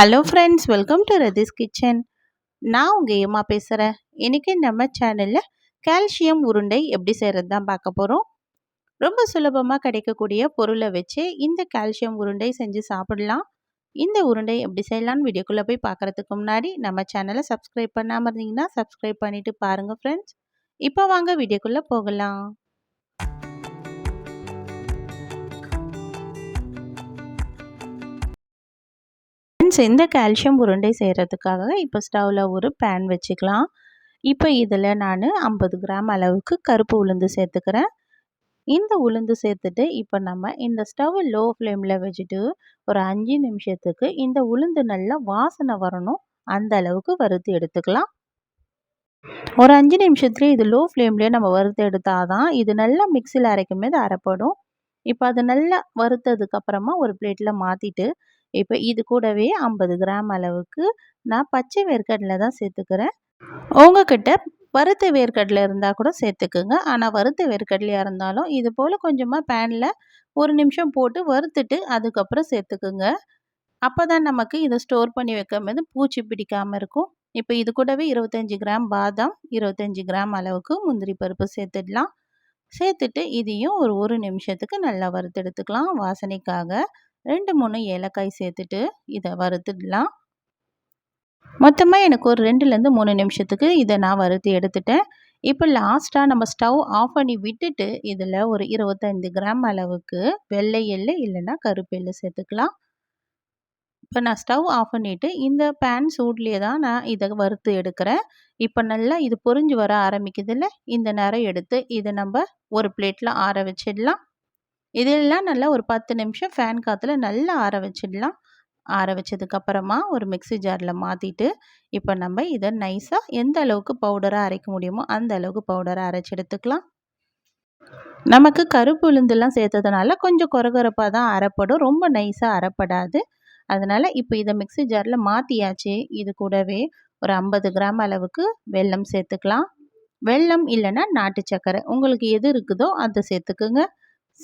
Hello friends welcome to Rathi's kitchen நான் உங்கள் ஏமா பேசுகிறேன் இன்றைக்கி நம்ம சேனலில் கால்சியம் உருண்டை எப்படி செய்கிறது தான் பார்க்க போகிறோம் ரொம்ப சுலபமாக கிடைக்கக்கூடிய பொருளை வச்சு இந்த கால்சியம் உருண்டை செஞ்சு சாப்பிடலாம். இந்த உருண்டை எப்படி செய்யலான்னு வீடியோக்குள்ளே போய் பார்க்குறதுக்கு முன்னாடி நம்ம சேனலை சப்ஸ்கிரைப் பண்ணாமல் இருந்தீங்கன்னா சப்ஸ்கிரைப் பண்ணிவிட்டு பாருங்கள் ஃப்ரெண்ட்ஸ் இப்போ வாங்க வீடியோக்குள்ளே போகலாம். ஃப்ரெண்ட்ஸ் இந்த கால்சியம் உருண்டை செய்கிறதுக்காக இப்போ ஸ்டவ்வில் ஒரு பேன் வச்சுக்கலாம். இப்போ இதில் நான் ஐம்பது கிராம் அளவுக்கு கருப்பு உளுந்து சேர்த்துக்கிறேன். இந்த உளுந்து சேர்த்துட்டு இப்போ நம்ம இந்த ஸ்டவ் லோ ஃப்ளேமில் வச்சுட்டு ஒரு அஞ்சு நிமிஷத்துக்கு இந்த உளுந்து நல்லா வாசனை வரணும். அந்த அளவுக்கு வறுத்து எடுத்துக்கலாம். ஒரு அஞ்சு நிமிஷத்துலேயே இது லோ ஃப்ளேம்லேயே நம்ம வறுத்து எடுத்தால் தான் இது நல்லா மிக்சியில் அரைக்கும் போது அரைப்படும். இப்போ அது நல்லா வறுத்ததுக்கப்புறமா ஒரு பிளேட்டில் மாற்றிட்டு இப்போ இது கூடவே ஐம்பது கிராம் அளவுக்கு நான் பச்சை வேர்க்கடலை தான் சேர்த்துக்கிறேன். உங்ககிட்ட வறுத்த வேர்க்கடலை இருந்தால் கூட சேர்த்துக்குங்க. ஆனால் வறுத்த வேர்க்கடலையாக இருந்தாலும் இது போல் கொஞ்சமாக பேனில் ஒரு நிமிஷம் போட்டு வறுத்துட்டு அதுக்கப்புறம் சேர்த்துக்குங்க. அப்போ தான் நமக்கு இதை ஸ்டோர் பண்ணி வைக்கும் போது பூச்சி பிடிக்காமல் இருக்கும். இப்போ இது கூடவே இருபத்தஞ்சி கிராம் பாதாம் இருபத்தஞ்சி கிராம் அளவுக்கு முந்திரி பருப்பு சேர்த்துடலாம். சேர்த்துட்டு இதையும் ஒரு ஒரு நிமிஷத்துக்கு நல்லா வறுத்தெடுத்துக்கலாம் வாசனைக்காக. ரெண்டு மூணு ஏலக்காய் சேர்த்துட்டு இதை வறுத்துடலாம். மொத்தமாக எனக்கு ஒரு ரெண்டுலேருந்து மூணு நிமிஷத்துக்கு இதை நான் வறுத்து எடுத்துட்டேன். இப்போ லாஸ்ட்டாக நம்ம ஸ்டவ் ஆஃப் பண்ணி விட்டுட்டு இதில் ஒரு இருபத்தைந்து கிராம் அளவுக்கு வெள்ளை எள்ளு இல்லைன்னா கருப்பு எள்ளு சேர்த்துக்கலாம். இப்போ நான் ஸ்டவ் ஆஃப் பண்ணிவிட்டு இந்த பேன் சூட்லேயே தான் நான் இதை வறுத்து எடுக்கிறேன். இப்போ நல்லா இது பொறிஞ்சு வர ஆரம்பிக்குதுல்ல இந்த நேரம் எடுத்து இதை நம்ம ஒரு பிளேட்டில் ஆற வச்சிடலாம். இதெல்லாம் நல்லா ஒரு பத்து நிமிஷம் ஃபேன் காற்றுல நல்லா ஆற வச்சிடலாம். ஆற வச்சதுக்கப்புறமா ஒரு மிக்சி ஜாரில் மாற்றிட்டு இப்போ நம்ம இதை நைஸாக எந்த அளவுக்கு பவுடராக அரைக்க முடியுமோ அந்த அளவுக்கு பவுடராக அரைச்சி எடுத்துக்கலாம். நமக்கு கருப்பு உளுந்துலாம் சேர்த்ததுனால கொஞ்சம் குறகுறப்பாக தான் அரைப்படும். ரொம்ப நைஸாக அரைப்படாது. அதனால் இப்போ இதை மிக்சி ஜாரில் மாற்றியாச்சு இது கூடவே ஒரு ஐம்பது கிராம் அளவுக்கு வெல்லம் சேர்த்துக்கலாம். வெல்லம் இல்லைன்னா நாட்டு சர்க்கரை உங்களுக்கு எது இருக்குதோ அதை சேர்த்துக்குங்க.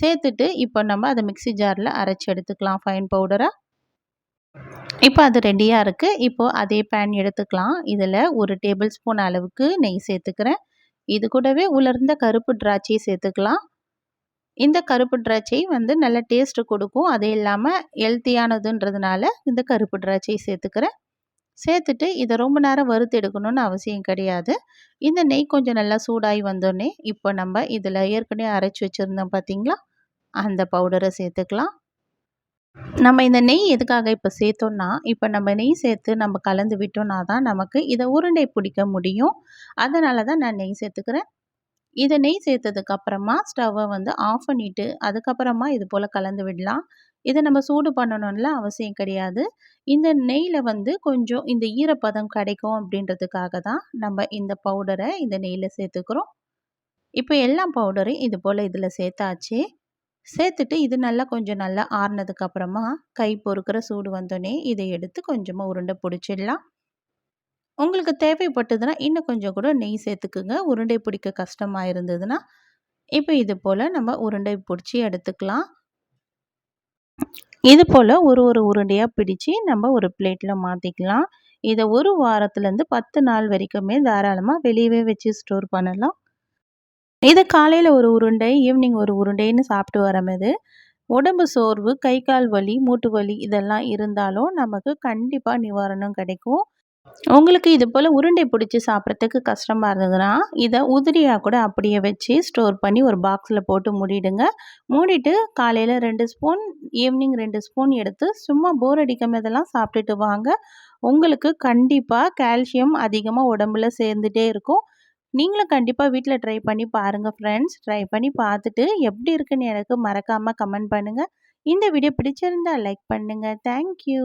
சேர்த்துட்டு இப்போ நம்ம அதை மிக்சி ஜாரில் அரைச்சி எடுத்துக்கலாம். ஃபைன் பவுடராக இப்போ அது ரெடியாக இருக்குது இப்போது அதே பேன் எடுத்துக்கலாம். இதில் ஒரு டேபிள் ஸ்பூன் அளவுக்கு நெய் சேர்த்துக்கிறேன். இது கூடவே உலர்ந்த கருப்பு திராட்சை சேர்த்துக்கலாம். இந்த கருப்பு திராட்சை வந்து நல்ல டேஸ்ட்டு கொடுக்கும். அது இல்லாமல் ஹெல்த்தியானதுன்றதுனால இந்த கருப்பு திராட்சை சேர்த்துக்கிறேன். சேர்த்துட்டு இதை ரொம்ப நேரம் வறுத்து எடுக்கணும்னு அவசியம் கிடையாது. இந்த நெய் கொஞ்சம் நல்லா சூடாகி வந்தோடனே இப்போ நம்ம இதில் ஏற்கனவே அரைச்சி வச்சுருந்தோம் பார்த்திங்களா அந்த பவுடரை சேர்த்துக்கலாம். நம்ம இந்த நெய் எதுக்காக இப்போ சேர்த்தோன்னா இப்போ நம்ம நெய் சேர்த்து நம்ம கலந்து விட்டோம்னா தான் நமக்கு இதை உருண்டை பிடிக்க முடியும். அதனால தான் நான் நெய் சேர்த்துக்கிறேன். இதை நெய் சேர்த்ததுக்கப்புறமா ஸ்டவ்வை வந்து ஆஃப் பண்ணிவிட்டு அதுக்கப்புறமா இது போல் கலந்து விடலாம். இதை நம்ம சூடு பண்ணணும்ல அவசியம் கிடையாது. இந்த நெய்யில் வந்து கொஞ்சம் இந்த ஈரப்பதம் கிடைக்கும் அப்படின்றதுக்காக தான் நம்ம இந்த பவுடரை இந்த நெய்யில் சேர்த்துக்கிறோம். இப்போ எல்லா பவுடரையும் இது போல் இதில் சேர்த்தாச்சு. சேர்த்துட்டு இது நல்லா கொஞ்சம் நல்லா ஆறுனதுக்கப்புறமா கை பொறுக்கிற சூடு வந்தோடனே இதை எடுத்து கொஞ்சமாக உருண்டை பிடிச்சிடலாம். உங்களுக்கு தேவைப்பட்டதுன்னா இன்னும் கொஞ்சம் கூட நெய் சேர்த்துக்குங்க. உருண்டை பிடிக்க கஷ்டமாக இருந்ததுன்னா இப்போ இது போல் நம்ம உருண்டை பிடிச்சி எடுத்துக்கலாம். இது போல் ஒரு ஒரு உருண்டையாக பிடிச்சி நம்ம ஒரு பிளேட்டில் மாற்றிக்கலாம் இதை ஒரு வாரத்துலேருந்து பத்து நாள் வரைக்குமே தாராளமாக வெளியவே வச்சு ஸ்டோர் பண்ணலாம். இது காலையில் ஒரு உருண்டை ஈவினிங் ஒரு உருண்டைன்னு சாப்பிட்டு வரமது உடம்பு சோர்வு கை கால் வலி மூட்டு வலி இதெல்லாம் இருந்தாலும் நமக்கு கண்டிப்பாக நிவாரணம் கிடைக்கும். உங்களுக்கு இது போல் உருண்டை பிடிச்சி சாப்பிட்றதுக்கு கஷ்டமாக இருந்ததுன்னா இதை உதிரியாக கூட அப்படியே வச்சு ஸ்டோர் பண்ணி ஒரு பாக்ஸில் போட்டு மூடிடுங்க. மூடிட்டு காலையில் ரெண்டு ஸ்பூன் ஈவினிங் ரெண்டு ஸ்பூன் எடுத்து சும்மா போர் அடிக்கும் இதெல்லாம் சாப்பிட்டுட்டு வாங்க. உங்களுக்கு கண்டிப்பாக கால்சியம் அதிகமாக உடம்புல சேர்ந்துட்டே இருக்கும். நீங்களும் கண்டிப்பாக வீட்டில் ட்ரை பண்ணி பாருங்கள் ஃப்ரெண்ட்ஸ் ட்ரை பண்ணி பார்த்துட்டு எப்படி இருக்குன்னு எனக்கு மறக்காமல் கமெண்ட் பண்ணுங்கள் இந்த வீடியோ பிடிச்சிருந்தால் லைக் பண்ணுங்கள் தேங்க்யூ